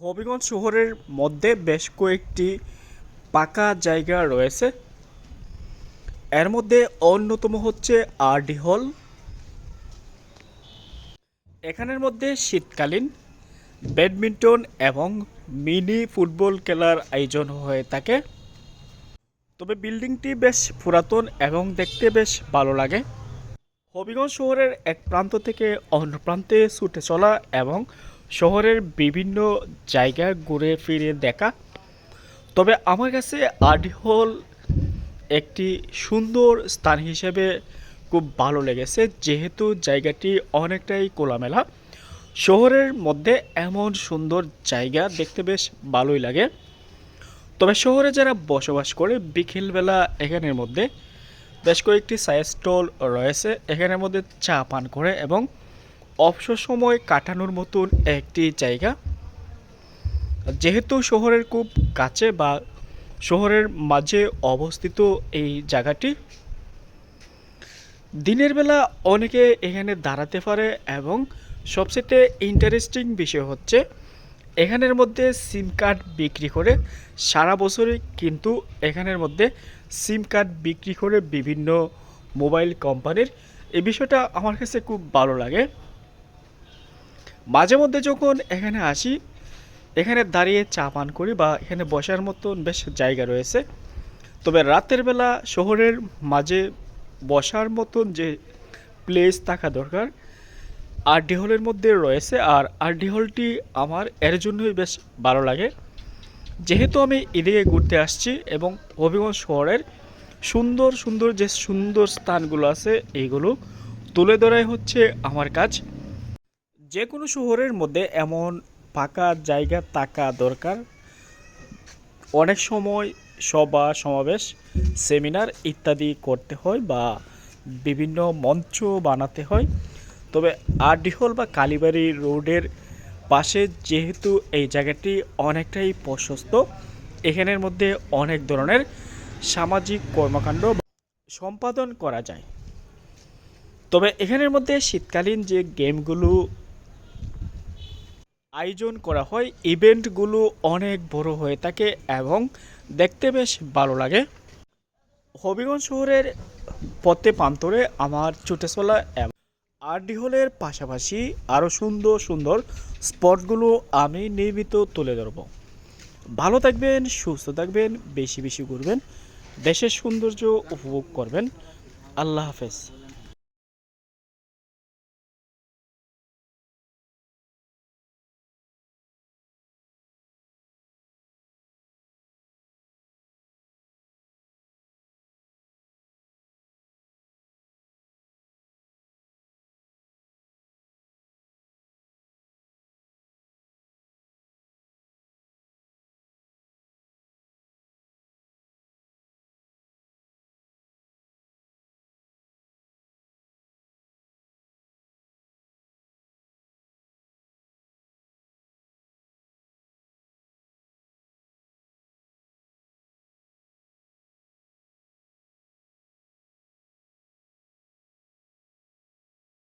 হবিগঞ্জ শহরের মধ্যে বেশ কয়েকটি পাকা জায়গা রয়েছে। এর মধ্যে অন্যতম হচ্ছে আরডি হল। এখানের মধ্যে শীতকালীন ব্যাডমিন্টন এবং মিনি ফুটবল খেলার আয়োজন হয়ে থাকে। তবে বিল্ডিংটি বেশ পুরাতন এবং দেখতে বেশ ভালো লাগে। হবিগঞ্জ শহরের এক প্রান্ত থেকে অন্য প্রান্তে ছুটে চলা এবং শহরের বিভিন্ন জায়গা ঘুরে ফিরে দেখা। তবে আমার কাছে আর্ট হল একটি সুন্দর স্থান হিসেবে খুব ভালো লেগেছে, যেহেতু জায়গাটি অনেকটাই কোলামেলা শহরের মধ্যে এমন সুন্দর জায়গা দেখতে বেশ ভালোই লাগে। তবে শহরে যারা বসবাস করে, বিকেলবেলা এখানের মধ্যে বেশ কয়েকটি চায়ের স্টল রয়েছে। এখানের মধ্যে চা পান করে এবং অবসর সময় কাটানোর মতন একটি জায়গা। যেহেতু শহরের খুব কাছে বা শহরের মাঝে অবস্থিত এই জায়গাটি, দিনের বেলা অনেকে এখানে দাঁড়াতে পারে এবং সবচেয়ে ইন্টারেস্টিং বিষয় হচ্ছে, এখানের মধ্যে সিম কার্ড বিক্রি করে সারা বছরই কিন্তু এখানের মধ্যে সিম কার্ড বিক্রি করে বিভিন্ন মোবাইল কোম্পানির। এই বিষয়টা আমার কাছে খুব ভালো লাগে। মাঝে মধ্যে যখন এখানে আসি, এখানে দাঁড়িয়ে চা পান করি বা এখানে বসার মতন বেশ জায়গা রয়েছে। তবে রাতের বেলা শহরের মাঝে বসার মতন যে প্লেস থাকা দরকার আরডি হলের মধ্যে রয়েছে আর আরডি হলটি আমার এর জন্যই বেশ ভালো লাগে। যেহেতু আমি এদিকে ঘুরতে আসছি এবং হবিগঞ্জ শহরের সুন্দর সুন্দর যে সুন্দর স্থানগুলো আছে, এইগুলো তুলে ধরাই হচ্ছে আমার কাজ। যে কোনো শহরের মধ্যে এমন ফাঁকা জায়গা থাকা দরকার। অনেক সময় সভা, সমাবেশ, সেমিনার ইত্যাদি করতে হয় বা বিভিন্ন মঞ্চ বানাতে হয়। তবে আরডিহল বা কালীবাড়ি রোডের পাশে যেহেতু এই জায়গাটি অনেকটাই প্রশস্ত, এখানের মধ্যে অনেক ধরনের সামাজিক কর্মকাণ্ড সম্পাদন করা যায়। তবে এখানের মধ্যে শীতকালীন যে গেমগুলো আয়োজন করা হয়। ইভেন্টগুলো অনেক বড় হয়ে থাকে এবং দেখতে বেশ ভালো লাগে। হবিগঞ্জ শহরের পথে প্রান্তরে আমার ছুটে চলা আরডি হলের পাশাপাশি আরও সুন্দর সুন্দর স্পটগুলো আমি নিয়মিত তুলে ধরব। ভালো থাকবেন, সুস্থ থাকবেন, বেশি বেশি ঘুরবেন, দেশের সৌন্দর্য উপভোগ করবেন। আল্লাহ হাফেজ।